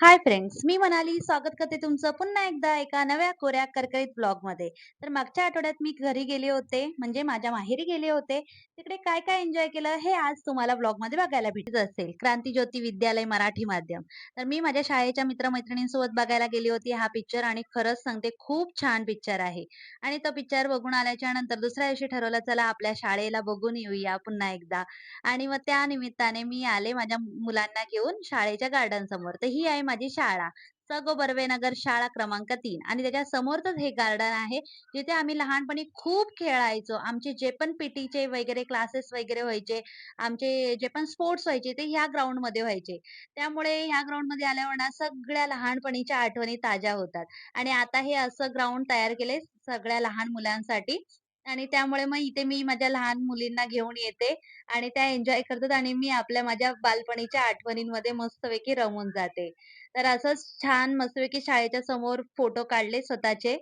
Hi friends, मी मनाली स्वागत करते तुमचं पुन्हा एकदा एका नव्या कोऱ्या करकरीत ब्लॉगमध्ये तर मागच्या आठवड्यात मी घरी गेले होते, म्हणजे माझ्या माहेरी गेले होते. तिकडे काय काय एन्जॉय केलं हे आज तुम्हाला ब्लॉगमध्ये बघायला भेटत असेल. क्रांती ज्योती विद्यालय मराठी माध्यम. तर मी माझ्या शाळेच्या मित्र-मैत्रिणींसोबत बघायला गेली होती हा पिक्चर आणि खरंच सांगते खूप छान पिक्चर आहे. आणि तो पिक्चर बघून आल्याच्यानंतर दुसऱ्या दिवशी ठरवलं चला आपल्या शाळेला बघून येऊया पुन्हा एकदा. आणि मग त्या निमित्ताने मी आले माझ्या मुलांना घेऊन शाळेच्या गार्डन समोर. तर ही आहे माझी शाळा. स. गो. बर्वेनगर शाळा क्रमांक तीन आणि त्याच्या समोरच हे गार्डन आहे. जिथे आम्ही लहानपणी खूप खेळायचो. आमचे जे पण पीटीचे वगैरे क्लासेस वगैरे व्हायचे, आमचे जे पण स्पोर्ट्स व्हायचे ते ह्या ग्राउंडमध्ये व्हायचे. त्यामुळे ह्या ग्राउंडमध्ये आल्यावर ना सगळ्या लहानपणीच्या आठवणी ताज्या होतात. आणि आता हे असं ग्राउंड तयार केले सगळ्या लहान मुलांसाठी आणि त्यामुळे मग इथे मी माझ्या लहान मुलींना घेऊन येते आणि त्या एन्जॉय करतात आणि मी आपल्या माझ्या बालपणीच्या आठवणींमध्ये मस्तपैकी रमून जाते. तर असंच छान मस्तपैकी शाळेच्या समोर फोटो काढले स्वतःचे.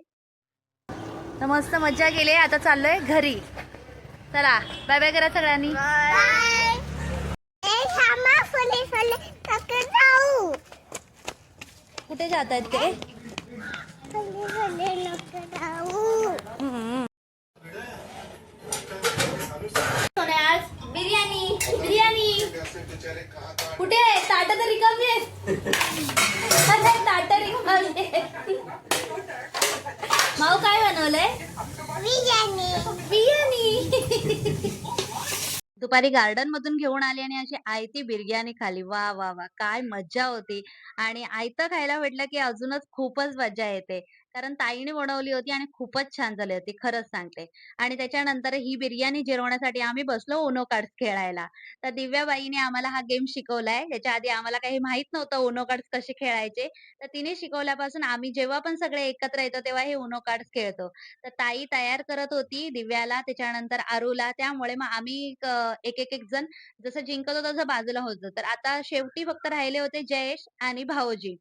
तर मस्त मज्जा केली. आता चाललोय घरी. चला बाय बाय करा सगळ्यांनी. कुठे जात आहेत ते हम्म. बिर्याणी बिर्याणी कुठे आहे? ताट तर रिकामी अरे, ताट रिकामी. माऊ काय बनवलंय? बिर्याणी. दुपारी गार्डन मधून घेऊन आली आणि अशी आयती बिर्याणी खाली. वा वा वा. काय मज्जा होती. आणि आयतं खायला भेटलं की अजूनच खूपच मज्जा येते. कारण ताईने बनवली होती आणि खूपच छान झाली होती खरंच सांगते. आणि त्याच्यानंतर ही बिर्याणी जिरवण्यासाठी आम्ही बसलो ओनो कार्ड्स खेळायला. तर दिव्याबाईने आम्हाला हा गेम शिकवलाय. त्याच्या आधी आम्हाला काही माहीत नव्हतं ओनो कार्ड्स कसे खेळायचे. तर तिने शिकवल्यापासून आम्ही जेव्हा पण सगळे एकत्र येतो तेव्हा हे ओनो कार्ड्स खेळतो. तर ताई तयार करत होती दिव्याला त्याच्यानंतर आरूला. त्यामुळे मग आम्ही एक एक एक जण जसं जिंकत होतो तसं बाजूला होतो. तर आता शेवटी फक्त राहिले होते जयेश आणि भाऊजी.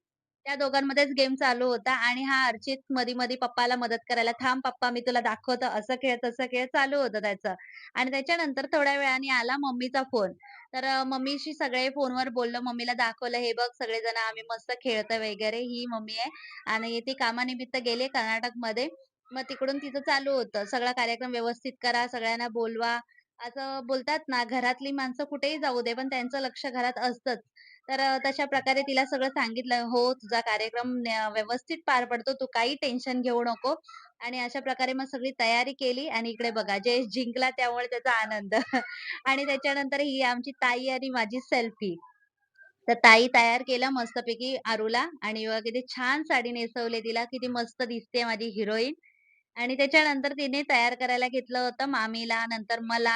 त्या दोघांमध्येच गेम चालू होता आणि हा अर्चित मधी मधी पप्पाला मदत करायला थांब पप्पा मी तुला दाखवतो असं खेळ तसं खेळ चालू होतं त्याचं. आणि त्याच्यानंतर थोड्या वेळाने आला मम्मीचा फोन तर अं, मम्मीशी सगळे फोनवर बोललो मम्मीला दाखवलं हे बघ सगळेजण आम्ही मस्त खेळतोय वगैरे ही मम्मी आहे. आणि ती कामानिमित्त गेले कर्नाटकमध्ये मग तिकडून तिचं चालू होतं. सगळा कार्यक्रम व्यवस्थित करा सगळ्यांना बोलवा. असं बोलतात ना घरातली माणसं कुठेही जाऊ दे पण त्यांचं लक्ष घरात असतंच. तर तशा प्रकारे तिला सगळं सांगितलं हो तुझा कार्यक्रम न- व्यवस्थित पार पडतो तू काही टेन्शन घेऊ नको. आणि अशा प्रकारे मग सगळी तयारी केली आणि इकडे बघा जयेश जिंकला त्यामुळे त्याचा आनंद. आणि त्याच्यानंतर ही आमची ताई आणि माझी सेल्फी तर ताई तयार केलं मस्तपैकी आरूला आणि किती छान साडी नेसवली तिला किती मस्त दिसते माझी हिरोईन आणि त्याच्यानंतर तिने तयार करायला घेतलं होतं मामीला नंतर मला.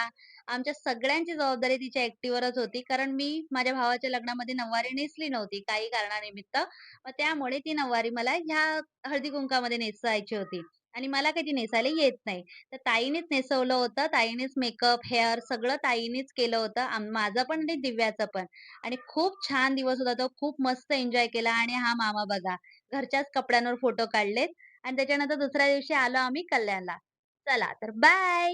आमच्या सगळ्यांची जबाबदारी तिच्या एकटीवरच होती. कारण मी माझ्या भावाच्या लग्नामध्ये नऊवारी नेसली नव्हती काही कारणानिमित्त. मग त्यामुळे ती नऊवारी मला ह्या हळदी कुंकामध्ये नेसायची होती. आणि मला काही ती नेसायला येत नाही. तर ताईनेच नेसवलं होतं. ताईनेच मेकअप हेअर सगळं ताईनेच केलं होतं. आम- माझं पण आणि दिव्याचं पण. आणि खूप छान दिवस होता तो. खूप मस्त एन्जॉय केला. आणि हा मामा बघा घरच्याच कपड्यांवर फोटो काढलेत. आणि त्याच्यानंतर दुसऱ्या दिवशी आलो आम्ही कल्याणला. चला तर बाय